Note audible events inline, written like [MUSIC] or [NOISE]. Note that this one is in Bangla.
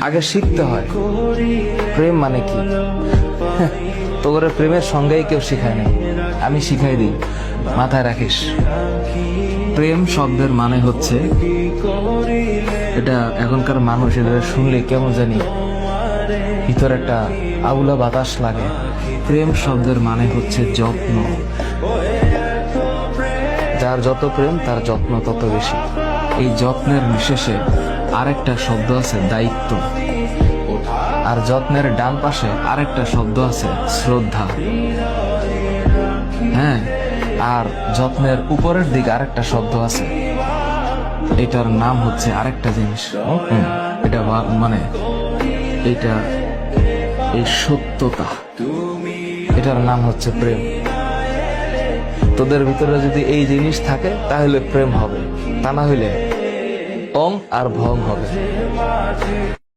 আগে শিখতে হয়। প্রেম মানে কি? [LAUGHS] তোর প্রেমের সঙ্গেই কেউ শিখায় নাই। আমি শিখাই দিই। মাথায় রাখিস। প্রেম শব্দের মানে হচ্ছে, এটা এখনকার মানুষ এটা শুনলে কেমন জানি ভিতর একটা আউলা বাতাস লাগে। প্রেম শব্দের মানে হচ্ছে যত্ন। যার যত প্রেম, তার যত্ন তত বেশি। এই যত্নের বিশেষে আরেকটা শব্দ আছে দায়িত্ব। আর যত্নের ডান পাশে আরেকটা শব্দ আছে শ্রদ্ধা। হ্যাঁ আর যত্নের উপরের দিকে আরেকটা শব্দ আছে। এটার নাম হচ্ছে আরেকটা জিনিস। এটা মানে এটা এই সত্যতা। এটার নাম হচ্ছে প্রেম। তোদের ভিতরে যদি এই জিনিস থাকে, তাহলে প্রেম হবে। তা না হইলে অং আর ভং হবে।